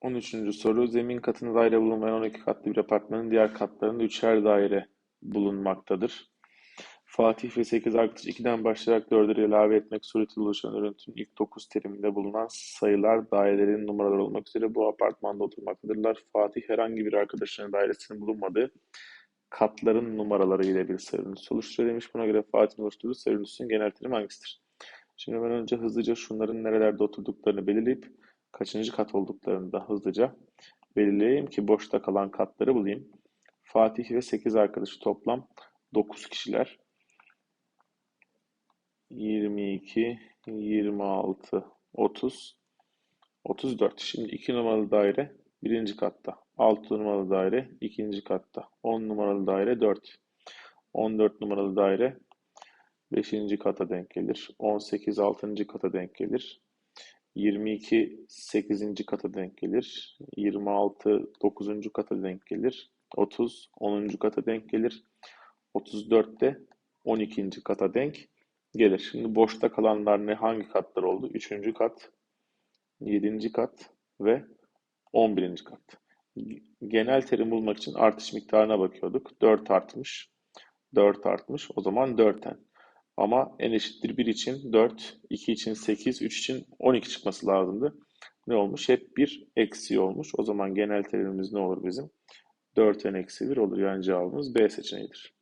13. soru. Zemin katında daire bulunmayan 12 katlı bir apartmanın diğer katlarında üçer daire bulunmaktadır. Fatih ve 8 arkadaş 2'den başlayarak 4'leri ilave etmek suretiyle oluşan örüntünün ilk 9 teriminde bulunan sayılar dairelerin numaraları olmak üzere bu apartmanda oturmaktadırlar. Fatih herhangi bir arkadaşının dairesinin bulunmadığı katların numaraları ile bir sayı örüntüsü oluşturuyor demiş. Buna göre Fatih'in oluşturduğu sayı genel terimi hangisidir? Şimdi ben önce hızlıca şunların nerelerde oturduklarını belirleyip kaçıncı kat olduklarını da hızlıca belirleyeyim ki boşta kalan katları bulayım. Fatih ve 8 arkadaşı toplam 9 kişiler. 22, 26, 30, 34. Şimdi 2 numaralı daire birinci katta. 6 numaralı daire ikinci katta. 10 numaralı daire 4. 14 numaralı daire 5. kata denk gelir. 18 6. kata denk gelir. 22 8. kata denk gelir. 26 9. kata denk gelir. 30 10. kata denk gelir. 34 de 12. kata denk gelir. Şimdi boşta kalanlar ne? Hangi katlar oldu? 3. kat, 7. kat ve 11. kat. Genel terim bulmak için artış miktarına bakıyorduk. 4 artmış. 4 artmış. O zaman 4'ten. Ama n eşittir 1 için 4, 2 için 8, 3 için 12 çıkması lazımdı. Ne olmuş? Hep 1 eksi olmuş. O zaman genel terimimiz ne olur bizim? 4n eksi 1 olur. Yani cevabımız B seçeneğidir.